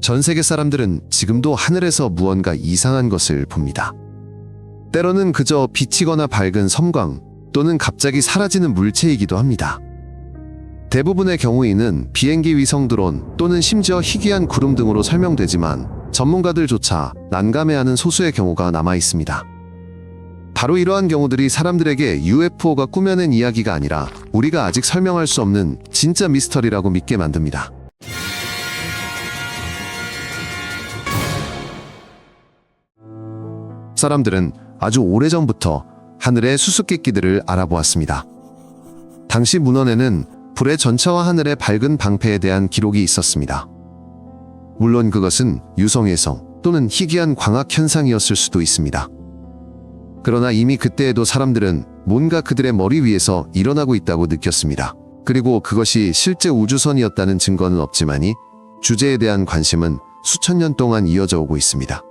전 세계 사람들은 지금도 하늘에서 무언가 이상한 것을 봅니다. 때로는 그저 비치거나 밝은 섬광 또는 갑자기 사라지는 물체이기도 합니다. 대부분의 경우에는 비행기 위성 드론 또는 심지어 희귀한 구름 등으로 설명되지만 전문가들조차 난감해하는 소수의 경우가 남아 있습니다. 바로 이러한 경우들이 사람들에게 UFO가 꾸며낸 이야기가 아니라 우리가 아직 설명할 수 없는 진짜 미스터리라고 믿게 만듭니다. 사람들은 아주 오래전부터 하늘의 수수께끼들을 알아보았습니다. 당시 문헌에는 불의 전차와 하늘의 밝은 방패에 대한 기록이 있었습니다. 물론 그것은 유성해성 또는 희귀한 광학 현상이었을 수도 있습니다. 그러나 이미 그때에도 사람들은 뭔가 그들의 머리 위에서 일어나고 있다고 느꼈습니다. 그리고 그것이 실제 우주선이었다는 증거는 없지만이 주제에 대한 관심은 수천 년 동안 이어져 오고 있습니다.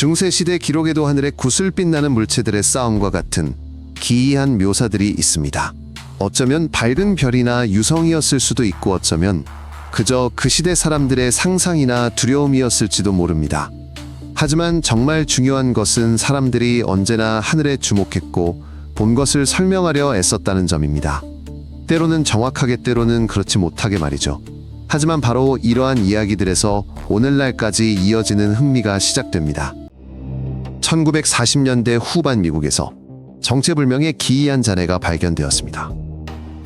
중세시대 기록에도 하늘에 구슬빛 나는 물체들의 싸움과 같은 기이한 묘사들이 있습니다. 어쩌면 밝은 별이나 유성이었을 수도 있고 어쩌면 그저 그 시대 사람들의 상상이나 두려움이었을지도 모릅니다. 하지만 정말 중요한 것은 사람들이 언제나 하늘에 주목했고 본 것을 설명하려 애썼다는 점입니다. 때로는 정확하게 때로는 그렇지 못하게 말이죠. 하지만 바로 이러한 이야기들에서 오늘날까지 이어지는 흥미가 시작됩니다. 1940년대 후반 미국에서 정체불명의 기이한 잔해가 발견되었습니다.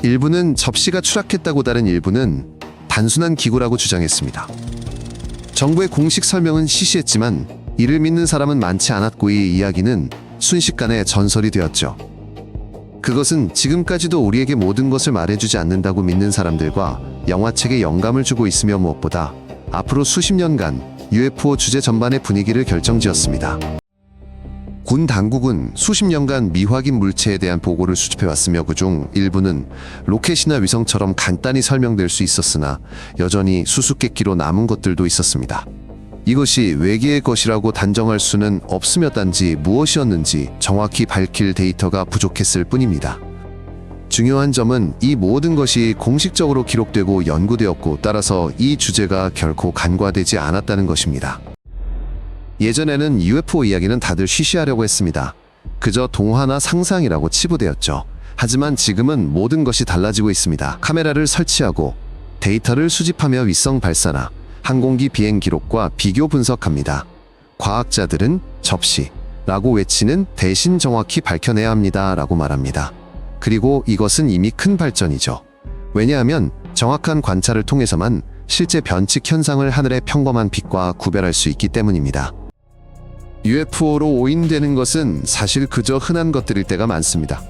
일부는 접시가 추락했다고 다른 일부는 단순한 기구라고 주장했습니다. 정부의 공식 설명은 시시했지만 이를 믿는 사람은 많지 않았고 이 이야기는 순식간에 전설이 되었죠. 그것은 지금까지도 우리에게 모든 것을 말해주지 않는다고 믿는 사람들과 영화책에 영감을 주고 있으며 무엇보다 앞으로 수십 년간 UFO 주제 전반의 분위기를 결정지었습니다. 군 당국은 수십 년간 미확인 물체에 대한 보고를 수집해왔으며 그중 일부는 로켓이나 위성처럼 간단히 설명될 수 있었으나 여전히 수수께끼로 남은 것들도 있었습니다. 이것이 외계의 것이라고 단정할 수는 없으며 단지 무엇이었는지 정확히 밝힐 데이터가 부족했을 뿐입니다. 중요한 점은 이 모든 것이 공식적으로 기록되고 연구되었고 따라서 이 주제가 결코 간과되지 않았다는 것입니다. 예전에는 UFO 이야기는 다들 쉬쉬하려고 했습니다. 그저 동화나 상상이라고 치부되었죠. 하지만 지금은 모든 것이 달라지고 있습니다. 카메라를 설치하고 데이터를 수집하며 위성 발사나 항공기 비행 기록과 비교 분석합니다. 과학자들은 접시 라고 외치는 대신 정확히 밝혀내야 합니다. 라고 말합니다. 그리고 이것은 이미 큰 발전이죠. 왜냐하면 정확한 관찰을 통해서만 실제 변칙 현상을 하늘의 평범한 빛과 구별할 수 있기 때문입니다. UFO로 오인되는 것은 사실 그저 흔한 것들일 때가 많습니다.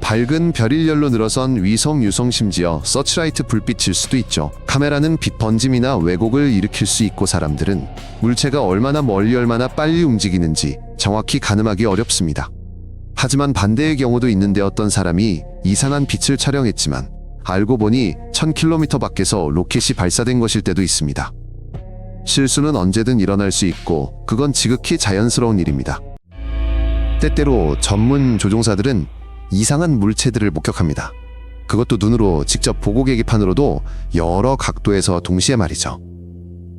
밝은 별일렬로 늘어선 위성 유성 심지어 서치라이트 불빛일 수도 있죠. 카메라는 빛 번짐이나 왜곡을 일으킬 수 있고 사람들은 물체가 얼마나 멀리 얼마나 빨리 움직이는지 정확히 가늠하기 어렵습니다. 하지만 반대의 경우도 있는데 어떤 사람이 이상한 빛을 촬영했지만 알고 보니 1000km 밖에서 로켓이 발사된 것일 때도 있습니다. 실수는 언제든 일어날 수 있고 그건 지극히 자연스러운 일입니다. 때때로 전문 조종사들은 이상한 물체들을 목격합니다. 그것도 눈으로 직접 보고 계기판으로도 여러 각도에서 동시에 말이죠.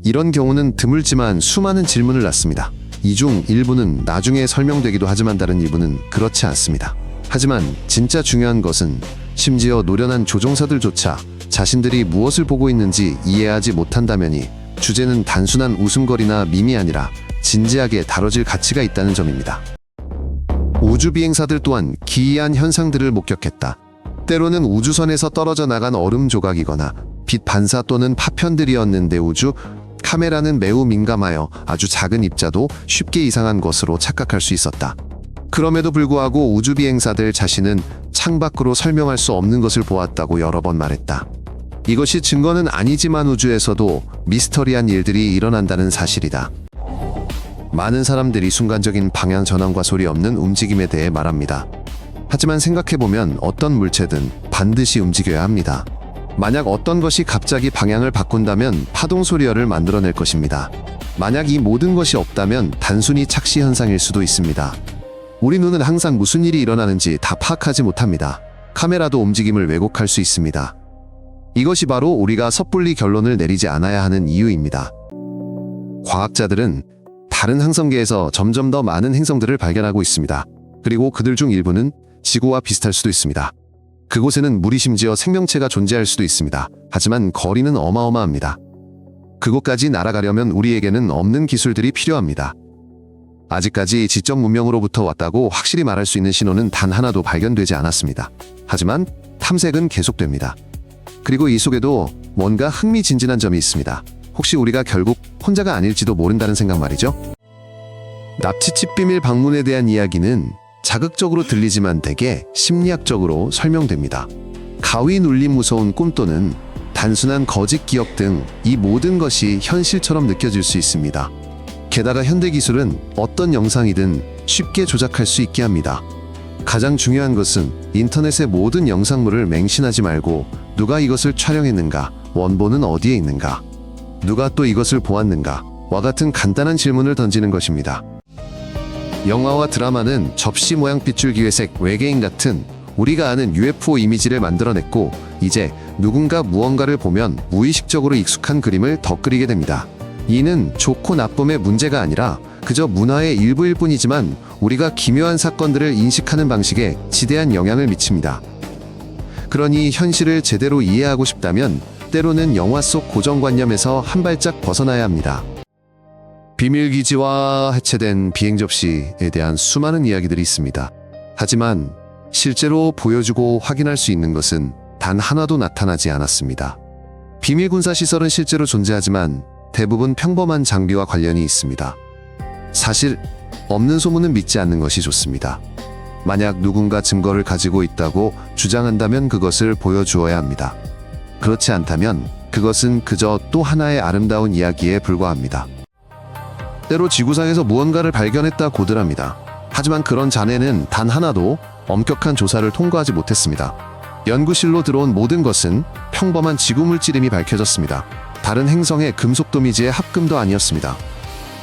이런 경우는 드물지만 수많은 질문을 낳습니다. 이 중 일부는 나중에 설명되기도 하지만 다른 일부는 그렇지 않습니다. 하지만 진짜 중요한 것은 심지어 노련한 조종사들조차 자신들이 무엇을 보고 있는지 이해하지 못한다면이 주제는 단순한 웃음거리나 밈이 아니라 진지하게 다뤄질 가치가 있다는 점입니다. 우주 비행사들 또한 기이한 현상들을 목격했다. 때로는 우주선에서 떨어져 나간 얼음 조각이거나 빛 반사 또는 파편들이었는데 우주 카메라는 매우 민감하여 아주 작은 입자도 쉽게 이상한 것으로 착각할 수 있었다. 그럼에도 불구하고 우주 비행사들 자신은 창밖으로 설명할 수 없는 것을 보았다고 여러 번 말했다. 이것이 증거는 아니지만 우주에서도 미스터리한 일들이 일어난다는 사실이다. 많은 사람들이 순간적인 방향 전환과 소리 없는 움직임에 대해 말합니다. 하지만 생각해보면 어떤 물체든 반드시 움직여야 합니다. 만약 어떤 것이 갑자기 방향을 바꾼다면 파동 소리열을 만들어낼 것입니다. 만약 이 모든 것이 없다면 단순히 착시 현상일 수도 있습니다. 우리 눈은 항상 무슨 일이 일어나는지 다 파악하지 못합니다. 카메라도 움직임을 왜곡할 수 있습니다. 이것이 바로 우리가 섣불리 결론을 내리지 않아야 하는 이유입니다. 과학자들은 다른 항성계에서 점점 더 많은 행성들을 발견하고 있습니다. 그리고 그들 중 일부는 지구와 비슷할 수도 있습니다. 그곳에는 물이 심지어 생명체가 존재할 수도 있습니다. 하지만 거리는 어마어마합니다. 그곳까지 날아가려면 우리에게는 없는 기술들이 필요합니다. 아직까지 지적 문명으로부터 왔다고 확실히 말할 수 있는 신호는 단 하나도 발견되지 않았습니다. 하지만 탐색은 계속됩니다. 그리고 이 속에도 뭔가 흥미진진한 점이 있습니다. 혹시 우리가 결국 혼자가 아닐지도 모른다는 생각 말이죠. 납치집 비밀 방문에 대한 이야기는 자극적으로 들리지만 대개 심리학적으로 설명됩니다. 가위 눌림 무서운 꿈 또는 단순한 거짓 기억 등 이 모든 것이 현실처럼 느껴질 수 있습니다. 게다가 현대 기술은 어떤 영상이든 쉽게 조작할 수 있게 합니다. 가장 중요한 것은 인터넷의 모든 영상물을 맹신하지 말고 누가 이것을 촬영했는가, 원본은 어디에 있는가, 누가 또 이것을 보았는가, 와 같은 간단한 질문을 던지는 것입니다. 영화와 드라마는 접시 모양 빗줄 기회색 외계인 같은 우리가 아는 UFO 이미지를 만들어냈고 이제 누군가 무언가를 보면 무의식적으로 익숙한 그림을 더 그리게 됩니다. 이는 좋고 나쁨의 문제가 아니라 그저 문화의 일부일 뿐이지만 우리가 기묘한 사건들을 인식하는 방식에 지대한 영향을 미칩니다. 그러니 현실을 제대로 이해하고 싶다면 때로는 영화 속 고정관념에서 한 발짝 벗어나야 합니다. 비밀기지와 해체된 비행 접시에 대한 수많은 이야기들이 있습니다. 하지만 실제로 보여주고 확인할 수 있는 것은 단 하나도 나타나지 않았습니다. 비밀 군사 시설은 실제로 존재하지만 대부분 평범한 장비와 관련이 있습니다. 사실 없는 소문은 믿지 않는 것이 좋습니다. 만약 누군가 증거를 가지고 있다고 주장한다면 그것을 보여주어야 합니다. 그렇지 않다면 그것은 그저 또 하나의 아름다운 이야기에 불과합니다. 때로 지구상에서 무언가를 발견했다 고들합니다. 하지만 그런 잔해는 단 하나도 엄격한 조사를 통과하지 못했습니다. 연구실로 들어온 모든 것은 평범한 지구 물질임이 밝혀졌습니다. 다른 행성의 금속 도미지의 합금도 아니었습니다.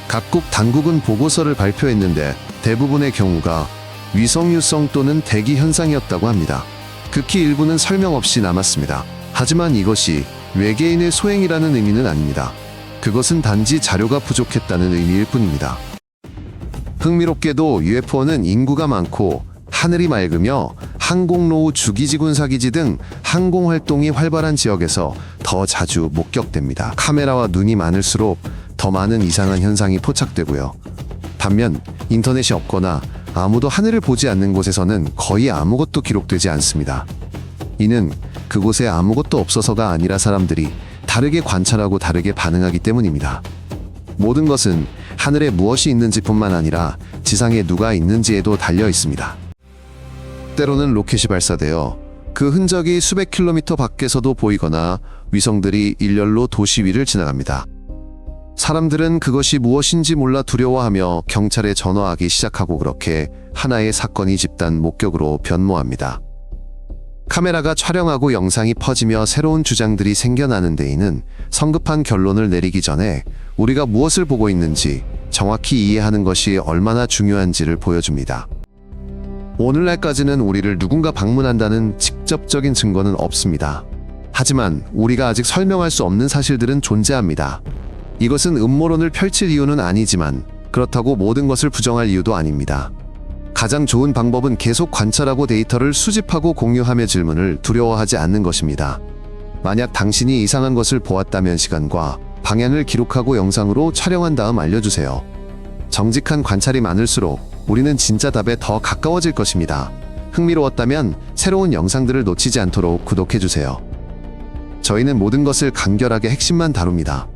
각국 당국은 보고서를 발표했는데 대부분의 경우가 위성 유성 또는 대기 현상이었다고 합니다. 극히 일부는 설명 없이 남았습니다. 하지만 이것이 외계인의 소행이라는 의미는 아닙니다. 그것은 단지 자료가 부족했다는 의미일 뿐입니다. 흥미롭게도 UFO는 인구가 많고 하늘이 맑으며 항공로우 주기지 군 사기지 등 항공 활동이 활발한 지역에서 더 자주 목격됩니다. 카메라와 눈이 많을수록 더 많은 이상한 현상이 포착되고요. 반면 인터넷이 없거나 아무도 하늘을 보지 않는 곳에서는 거의 아무것도 기록되지 않습니다. 이는 그곳에 아무것도 없어서가 아니라 사람들이 다르게 관찰하고 다르게 반응하기 때문입니다. 모든 것은 하늘에 무엇이 있는지뿐만 아니라 지상에 누가 있는지에도 달려 있습니다. 때로는 로켓이 발사되어 그 흔적이 수백 킬로미터 밖에서도 보이거나 위성들이 일렬로 도시 위를 지나갑니다. 사람들은 그것이 무엇인지 몰라 두려워하며 경찰에 전화하기 시작하고 그렇게 하나의 사건이 집단 목격으로 변모합니다. 카메라가 촬영하고 영상이 퍼지며 새로운 주장들이 생겨나는 데에는 성급한 결론을 내리기 전에 우리가 무엇을 보고 있는지 정확히 이해하는 것이 얼마나 중요한지를 보여줍니다. 오늘날까지는 우리를 누군가 방문한다는 직접적인 증거는 없습니다. 하지만 우리가 아직 설명할 수 없는 사실들은 존재합니다. 이것은 음모론을 펼칠 이유는 아니지만 그렇다고 모든 것을 부정할 이유도 아닙니다. 가장 좋은 방법은 계속 관찰하고 데이터를 수집하고 공유하며 질문을 두려워하지 않는 것입니다. 만약 당신이 이상한 것을 보았다면 시간과 방향을 기록하고 영상으로 촬영한 다음 알려주세요. 정직한 관찰이 많을수록 우리는 진짜 답에 더 가까워질 것입니다. 흥미로웠다면 새로운 영상들을 놓치지 않도록 구독해주세요. 저희는 모든 것을 간결하게 핵심만 다룹니다.